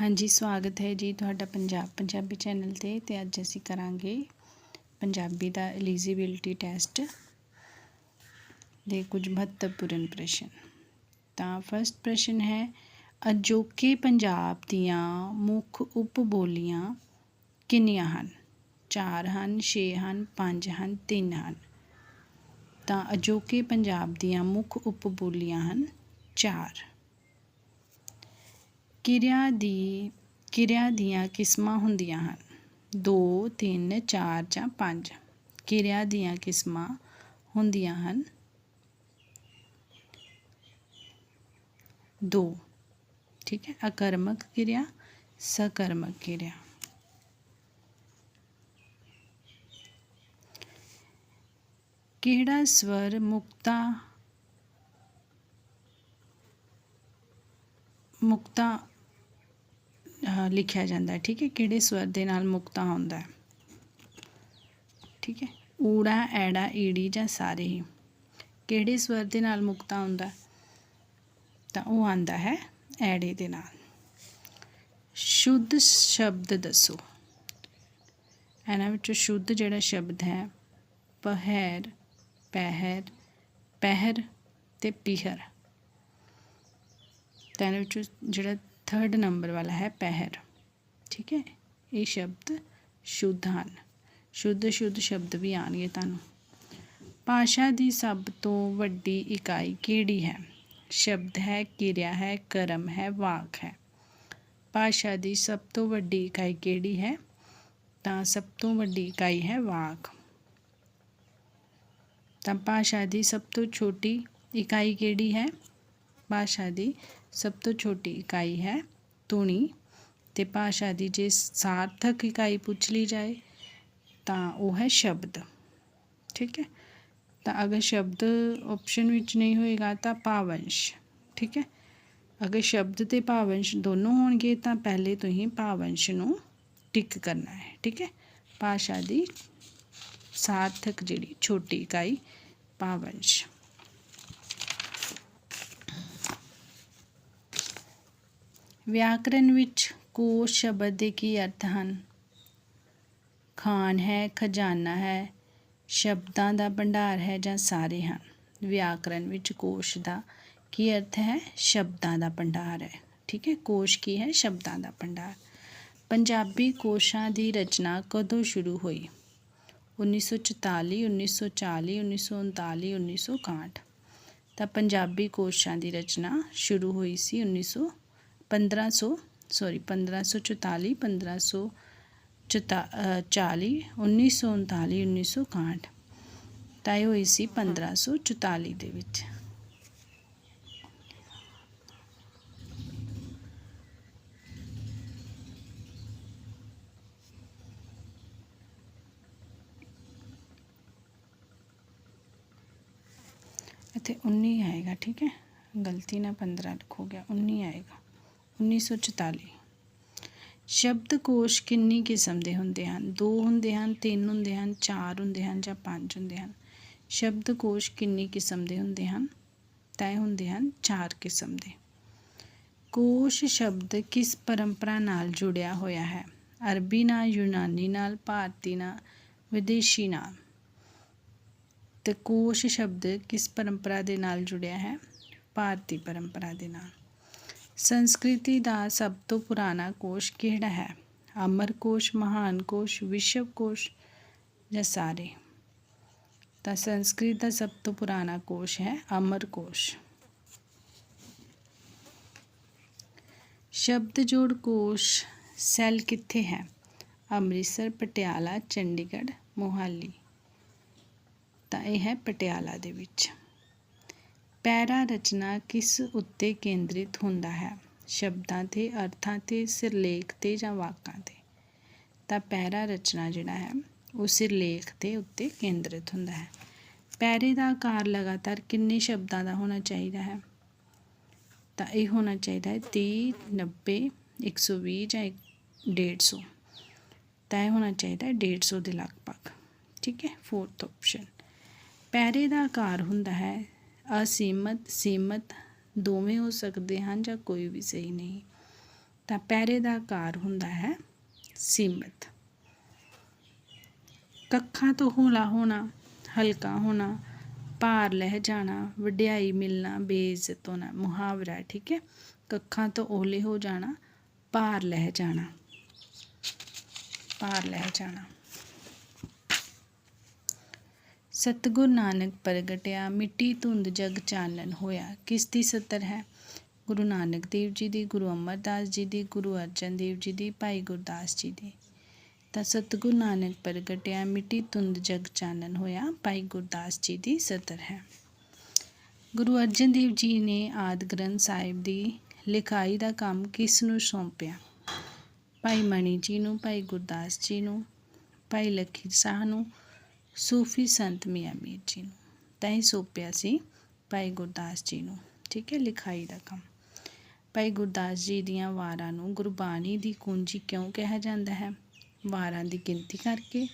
ਹਾਂਜੀ, ਸਵਾਗਤ ਹੈ ਜੀ ਤੁਹਾਡਾ ਪੰਜਾਬ, ਪੰਜਾਬੀ ਚੈਨਲ ਤੇ ਤੇ ਅੱਜ ਅਸੀਂ ਕਰਾਂਗੇ ਪੰਜਾਬੀ ਦਾ ਐਲੀਜੀਬਿਲਟੀ ਟੈਸਟ ਦੇ ਕੁਝ ਮਹੱਤਵਪੂਰਨ ਪ੍ਰਸ਼ਨ। ਤਾਂ ਫਸਟ ਪ੍ਰਸ਼ਨ ਹੈ, ਅਜੋਕੇ ਪੰਜਾਬ ਦੀਆਂ ਮੁੱਖ ਉਪ ਬੋਲੀਆਂ ਕਿੰਨੀਆਂ ਹਨ? ਚਾਰ ਹਨ 6 ਹਨ 5 ਹਨ 3 ਹਨ। ਤਾਂ ਅਜੋਕੇ ਪੰਜਾਬ ਦੀਆਂ ਮੁੱਖ ਉਪ ਬੋਲੀਆਂ ਹਨ ਚਾਰ। ਕਿਰਿਆ ਦੀ, ਕਿਰਿਆ ਦੀਆਂ ਕਿਸਮਾਂ ਹੁੰਦੀਆਂ ਹਨ। 2 3 4 ਜਾਂ 5 ਕਿਰਿਆ ਦੀਆਂ ਕਿਸਮਾਂ ਹੁੰਦੀਆਂ ਹਨ। 2 ਠੀਕ ਹੈ, ਅਕਰਮਕ ਕਿਰਿਆ, ਸਕਰਮਕ ਕਿਰਿਆ। ਕਿਹੜਾ ਸਵਰ ਮੁਕਤਾ ਮੁਕਤਾ ਅਹ ਲਿਖਿਆ ਜਾਂਦਾ ਠੀਕ ਹੈ? ਕਿਹੜੇ ਸਵਰ ਦੇ ਨਾਲ ਮੁਕਤਾ ਹੁੰਦਾ ਹੈ? ਠੀਕ ਹੈ? ਊੜਾ, ਐੜਾ, ਈੜੀ ਜਾਂ ਸਾਰੇ ਹੀ। ਕਿਹੜੇ ਸਵਰ ਦੇ ਨਾਲ ਮੁਕਤਾ ਹੁੰਦਾ ਤਾਂ ਉਹ ਆਂਦਾ ਹੈ, ਐੜੇ ਦੇ ਨਾਲ। ਸ਼ੁੱਧ ਸ਼ਬਦ ਦੱਸੋ। ਇਹਨਾਂ ਵਿੱਚੋਂ ਸ਼ੁੱਧ ਜਿਹੜਾ ਸ਼ਬਦ ਹੈ, ਪਹਿਰ ਪਹਿਰ ਪਹਿਰ ਤੇ ਪਿਹਰ। ਤਾਂ ਇਹਨਾਂ ਵਿੱਚੋਂ ਜਿਹੜਾ ਥਰਡ ਨੰਬਰ ਵਾਲਾ ਹੈ ਪਹਿਰ ਠੀਕ ਹੈ ਇਹ ਸ਼ਬਦ ਸ਼ੁੱਧ ਹਨ ਸ਼ੁੱਧ ਸ਼ੁੱਧ ਸ਼ਬਦ ਵੀ ਆਣਗੇ ਤੁਹਾਨੂੰ ਭਾਸ਼ਾ ਦੀ ਸਭ ਤੋਂ ਵੱਡੀ ਇਕਾਈ ਕਿਹੜੀ ਹੈ ਸ਼ਬਦ ਹੈ ਕਿਰਿਆ ਹੈ ਕਰਮ ਹੈ ਵਾਕ ਹੈ ਭਾਸ਼ਾ ਦੀ ਸਭ ਤੋਂ ਵੱਡੀ ਇਕਾਈ ਕਿਹੜੀ ਹੈ ਤਾਂ ਸਭ ਤੋਂ ਵੱਡੀ ਇਕਾਈ ਹੈ ਵਾਕ ਤਾਂ ਭਾਸ਼ਾ ਦੀ ਸਭ ਤੋਂ ਛੋਟੀ ਇਕਾਈ ਕਿਹੜੀ ਹੈ ਭਾਸ਼ਾ ਦੀ ਸਭ ਤੋਂ ਛੋਟੀ ਇਕਾਈ ਹੈ ਧੁਨੀ ਤੇ ਭਾਸ਼ਾ ਦੀ ਜੇ ਸਾਰਥਕ ਇਕਾਈ ਪੁੱਛ ਲਈ ਜਾਏ ਤਾਂ ਉਹ ਹੈ ਸ਼ਬਦ। ਠੀਕ ਹੈ? ਤਾਂ ਅਗਰ ਸ਼ਬਦ ਆਪਸ਼ਨ ਵਿੱਚ ਨਹੀਂ ਹੋਏਗਾ ਤਾਂ ਭਾਵੰਸ਼। ਠੀਕ ਹੈ? ਅਗਰ ਸ਼ਬਦ ਤੇ ਭਾਵੰਸ਼ ਦੋਨੋਂ ਹੋਣਗੇ ਤਾਂ ਪਹਿਲੇ ਤੋਂ ਹੀ ਭਾਵੰਸ਼ ਨੂੰ ਟਿਕ ਕਰਨਾ ਹੈ। ਠੀਕ ਹੈ? ਭਾਸ਼ਾ ਦੀ ਸਾਰਥਕ ਜਿਹੜੀ ਛੋਟੀ ਇਕਾਈ ਭਾਵੰਸ਼। ਵਿਆਕਰਨ ਵਿੱਚ ਕੋਸ਼ ਸ਼ਬਦ ਦੇ ਕੀ ਅਰਥ ਹਨ? ਖਾਨ ਹੈ, ਖਜ਼ਾਨਾ ਹੈ, ਸ਼ਬਦਾਂ ਦਾ ਭੰਡਾਰ ਹੈ ਜਾਂ ਸਾਰੇ ਹਨ? ਵਿਆਕਰਨ ਵਿੱਚ ਕੋਸ਼ ਦਾ ਕੀ ਅਰਥ ਹੈ? ਸ਼ਬਦਾਂ ਦਾ ਭੰਡਾਰ ਹੈ। ਠੀਕ ਹੈ, ਕੋਸ਼ ਕੀ ਹੈ? ਸ਼ਬਦਾਂ ਦਾ ਭੰਡਾਰ। ਪੰਜਾਬੀ ਕੋਸ਼ਾਂ ਦੀ ਰਚਨਾ ਕਦੋਂ ਸ਼ੁਰੂ ਹੋਈ? 1944 1940 1939 1961 ਤਾਂ ਪੰਜਾਬੀ ਕੋਸ਼ਾਂ ਦੀ ਰਚਨਾ ਸ਼ੁਰੂ ਹੋਈ ਸੀ 1900 1500 ਸੌਰੀ 1544 1540 1939 1961 ਤਾਂ ਇਹ ਹੋਈ ਸੀ 1544 ਦੇ ਵਿੱਚ ਇੱਥੇ 19 ਆਏਗਾ ਠੀਕ ਹੈ ਗਲਤੀ ਨਾਲ 15 ਲਿਖੋਗੇ 19 ਆਏਗਾ 1944 ਸ਼ਬਦਕੋਸ਼ ਕਿੰਨੀ ਕਿਸਮ ਦੇ ਹੁੰਦੇ ਹਨ? ਦੋ ਹੁੰਦੇ ਹਨ, ਤਿੰਨ ਹੁੰਦੇ ਹਨ, ਚਾਰ ਹੁੰਦੇ ਹਨ ਜਾਂ ਪੰਜ ਹੁੰਦੇ ਹਨ? ਸ਼ਬਦਕੋਸ਼ ਕਿੰਨੀ ਕਿਸਮ ਦੇ ਹੁੰਦੇ ਹਨ? ਤੈਅ ਹੁੰਦੇ ਹਨ, ਚਾਰ ਕਿਸਮ ਦੇ। ਕੋਸ਼ ਸ਼ਬਦ ਕਿਸ ਪਰੰਪਰਾ ਨਾਲ ਜੁੜਿਆ ਹੋਇਆ ਹੈ? ਅਰਬੀ ਨਾਲ, ਯੂਨਾਨੀ ਨਾਲ, ਭਾਰਤੀ ਨਾਲ, ਵਿਦੇਸ਼ੀ ਨਾਲ। ਤੇ ਕੋਸ਼ ਸ਼ਬਦ ਕਿਸ ਪਰੰਪਰਾ ਦੇ ਨਾਲ ਜੁੜਿਆ ਹੈ? ਭਾਰਤੀ ਪਰੰਪਰਾ ਦੇ ਨਾਲ। ਸੰਸਕ੍ਰਿਤੀ ਦਾ ਸਭ ਤੋਂ ਪੁਰਾਣਾ ਕੋਸ਼ ਕਿਹੜਾ ਹੈ? ਅਮਰ ਕੋਸ਼, ਮਹਾਨ ਕੋਸ਼, ਵਿਸ਼ਵ ਕੋਸ਼ ਜਾਂ ਸਾਰੇ? ਤਾਂ ਸੰਸਕ੍ਰਿਤ ਦਾ ਸਭ ਤੋਂ ਪੁਰਾਣਾ ਕੋਸ਼ ਹੈ ਅਮਰ ਕੋਸ਼। ਸ਼ਬਦ ਜੋੜ ਕੋਸ਼ ਸੈੱਲ ਕਿੱਥੇ ਹੈ? ਅੰਮ੍ਰਿਤਸਰ, ਪਟਿਆਲਾ, ਚੰਡੀਗੜ੍ਹ, ਮੋਹਾਲੀ। ਤਾਂ ਇਹ ਹੈ ਪਟਿਆਲਾ ਦੇ ਵਿੱਚ। ਪੈਰਾ ਰਚਨਾ ਕਿਸ ਉੱਤੇ ਕੇਂਦਰਿਤ ਹੁੰਦਾ ਹੈ? ਸ਼ਬਦਾਂ ਤੇ ਅਰਥਾਂ ਤੇ, ਸਿਰਲੇਖ ਤੇ ਜਾਂ ਵਾਕਾਂ ਤੇ? ਤਾਂ ਪੈਰਾ ਰਚਨਾ ਜਿਹੜਾ ਹੈ, ਉਹ ਸਿਰਲੇਖ ਦੇ ਉੱਤੇ ਕੇਂਦਰਿਤ ਹੁੰਦਾ ਹੈ। ਪੈਰੇ ਦਾ ਆਕਾਰ ਲਗਾਤਾਰ ਕਿੰਨੇ ਸ਼ਬਦਾਂ ਦਾ ਹੋਣਾ ਚਾਹੀਦਾ ਹੈ? ਤਾਂ ਇਹ ਹੋਣਾ ਚਾਹੀਦਾ ਹੈ 30 90 120 ਜਾਂ 150 ਤਾਂ ਇਹ ਹੋਣਾ ਚਾਹੀਦਾ ਹੈ 150 ਦੇ ਲਗਭਗ। ਠੀਕ ਹੈ? ਫੋਰਥ ਆਪਸ਼ਨ ਪੈਰੇ ਦਾ ਆਕਾਰ ਹੁੰਦਾ ਹੈ ਅਸੀਮਤ, ਸੀਮਤ ਦੋਵੇਂ ਹੋ ਸਕਦੇ ਹਨ ਜਾਂ ਕੋਈ ਵੀ ਸਹੀ ਨਹੀਂ। ਤਾਂ ਪੈਰੇ ਦਾ ਆਕਾਰ ਹੁੰਦਾ ਹੈ ਸੀਮਤ। ਕੱਖਾਂ ਤੋਂ ਹੌਲਾ ਹੋਣਾ, ਹਲਕਾ ਹੋਣਾ, ਭਾਰ ਲਹਿ ਜਾਣਾ, ਵਡਿਆਈ ਮਿਲਣਾ, ਬੇਇੱਜ਼ਤ ਹੋਣਾ, ਮੁਹਾਵਰਾ ਠੀਕ ਹੈ? ਕੱਖਾਂ ਤੋਂ ਓਲੇ ਹੋ ਜਾਣਾ, ਭਾਰ ਲਹਿ ਜਾਣਾ। ਭਾਰ ਲਹਿ ਜਾਣਾ। ਸਤਿਗੁਰ ਨਾਨਕ ਪ੍ਰਗਟਿਆ, ਮਿੱਟੀ ਧੁੰਦ ਜਗ ਚਾਨਣ ਹੋਇਆ। ਕਿਸ ਦੀ ਸਤਰ ਹੈ। ਗੁਰੂ ਨਾਨਕ ਦੇਵ ਜੀ ਦੀ, ਗੁਰੂ ਅਮਰਦਾਸ ਜੀ ਦੀ, ਗੁਰੂ ਅਰਜਨ ਦੇਵ ਜੀ ਦੀ, ਭਾਈ ਗੁਰਦਾਸ ਜੀ ਦੀ। ਤਾਂ ਸਤਿਗੁਰ ਨਾਨਕ ਪ੍ਰਗਟਿਆ, ਮਿੱਟੀ ਧੁੰਦ ਜਗ ਚਾਨਣ ਹੋਇਆ, ਭਾਈ ਗੁਰਦਾਸ ਜੀ ਦੀ ਸਤਰ ਹੈ। ਗੁਰੂ ਅਰਜਨ ਦੇਵ ਜੀ ਨੇ ਆਦ ਗ੍ਰੰਥ ਸਾਹਿਬ ਦੀ ਲਿਖਾਈ ਦਾ ਕੰਮ ਕਿਸ ਨੂੰ ਸੌਂਪਿਆ? ਭਾਈ ਮਣੀ ਜੀ ਨੂੰ, ਭਾਈ ਗੁਰਦਾਸ ਜੀ ਨੂੰ, ਭਾਈ ਲਖੀ ਸਾਹ ਨੂੰ ਸੂਫੀ ਸੰਤ ਮੀਆਂ ਮੀਰ ਜੀ ਨੂੰ। ਤਾਂ ਇਹ ਸੌਂਪਿਆ ਸੀ ਭਾਈ ਗੁਰਦਾਸ ਜੀ ਨੂੰ। ਠੀਕ ਹੈ, ਲਿਖਾਈ ਦਾ ਕੰਮ। ਭਾਈ ਗੁਰਦਾਸ ਜੀ ਦੀਆਂ ਵਾਰਾਂ ਨੂੰ ਗੁਰਬਾਣੀ ਦੀ ਕੁੰਜੀ ਕਿਉਂ ਕਿਹਾ ਜਾਂਦਾ ਹੈ? ਵਾਰਾਂ ਦੀ ਗਿਣਤੀ ਕਰਕੇ,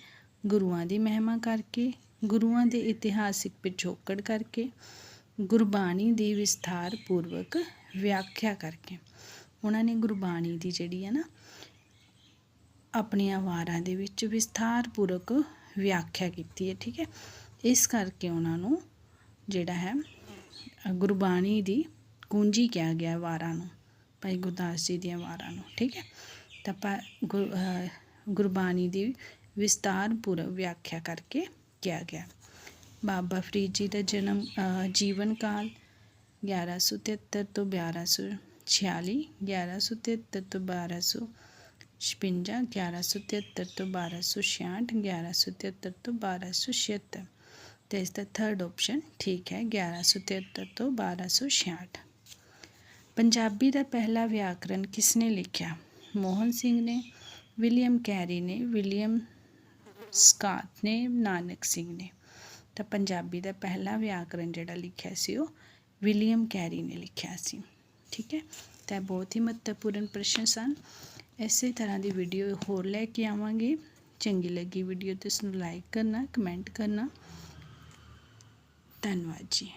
ਗੁਰੂਆਂ ਦੀ ਮਹਿਮਾ ਕਰਕੇ, ਗੁਰੂਆਂ ਦੇ ਇਤਿਹਾਸਿਕ ਪਿਛੋਕੜ ਕਰਕੇ, ਗੁਰਬਾਣੀ ਦੀ ਵਿਸਥਾਰ ਪੂਰਵਕ ਵਿਆਖਿਆ ਕਰਕੇ। ਉਹਨਾਂ ਨੇ ਗੁਰਬਾਣੀ ਦੀ ਜਿਹੜੀ ਹੈ ਨਾ, ਆਪਣੀਆਂ ਵਾਰਾਂ ਦੇ ਵਿੱਚ ਵਿਸਥਾਰ ਪੂਰਵਕ ਵਿਆਖਿਆ ਕੀਤੀ ਹੈ, ਠੀਕ ਹੈ? ਇਸ ਕਰਕੇ ਉਹਨਾਂ ਨੂੰ ਜਿਹੜਾ ਹੈ ਗੁਰਬਾਣੀ ਦੀ ਕੁੰਜੀ ਕਿਹਾ ਗਿਆ ਵਾਰਾਂ ਨੂੰ, ਭਾਈ ਗੁਰਦਾਸ ਜੀ ਦੀਆਂ ਵਾਰਾਂ ਨੂੰ, ਠੀਕ ਹੈ? ਤਾਂ ਪਾ- ਗੁਰ- ਗੁਰਬਾਣੀ ਦੀ ਵਿਸਤਾਰ ਪੂਰਵ ਵਿਆਖਿਆ ਕਰਕੇ ਕਿਹਾ ਗਿਆ। ਬਾਬਾ ਫਰੀਦ ਜੀ ਦਾ ਜਨਮ ਜੀਵਨ ਕਾਲ 1173 ਤੋਂ 1246 1173 ਤੋਂ 1256 1173 ਤੋਂ 1266 1173 ਤੋਂ 1276 ਤੇ ਇਸ ਦਾ ਥਰਡ ਆਪਸ਼ਨ ਠੀਕ ਹੈ 1173 ਤੋਂ 1266 ਪੰਜਾਬੀ ਦਾ ਪਹਿਲਾ ਵਿਆਕਰਨ ਕਿਸ ਨੇ ਲਿਖਿਆ? ਮੋਹਨ ਸਿੰਘ ਨੇ, ਵਿਲੀਅਮ ਕੈਰੀ ਨੇ, ਵਿਲੀਅਮ ਸਕਾਟ ਨੇ, ਨਾਨਕ ਸਿੰਘ ਨੇ। ਤਾਂ ਪੰਜਾਬੀ ਦਾ ਪਹਿਲਾ ਵਿਆਕਰਨ ਜਿਹੜਾ ਲਿਖਿਆ ਸੀ ਉਹ ਵਿਲੀਅਮ ਕੈਰੀ ਨੇ ਲਿਖਿਆ ਸੀ। ਠੀਕ ਹੈ? ਤਾਂ ਇਹ ਬਹੁਤ ਹੀ ਮਹੱਤਵਪੂਰਨ ਪ੍ਰਸ਼ਨ ਸਨ। ਇਸੇ ਤਰ੍ਹਾਂ ਦੀ ਵੀਡੀਓ ਹੋਰ ਲੈ ਕੇ ਆਵਾਂਗੇ। ਚੰਗੀ ਲੱਗੀ ਵੀਡੀਓ ਤੇ ਇਸ ਨੂੰ ਲਾਈਕ ਕਰਨਾ ਕਮੈਂਟ ਕਰਨਾ। ਧੰਨਵਾਦ ਜੀ।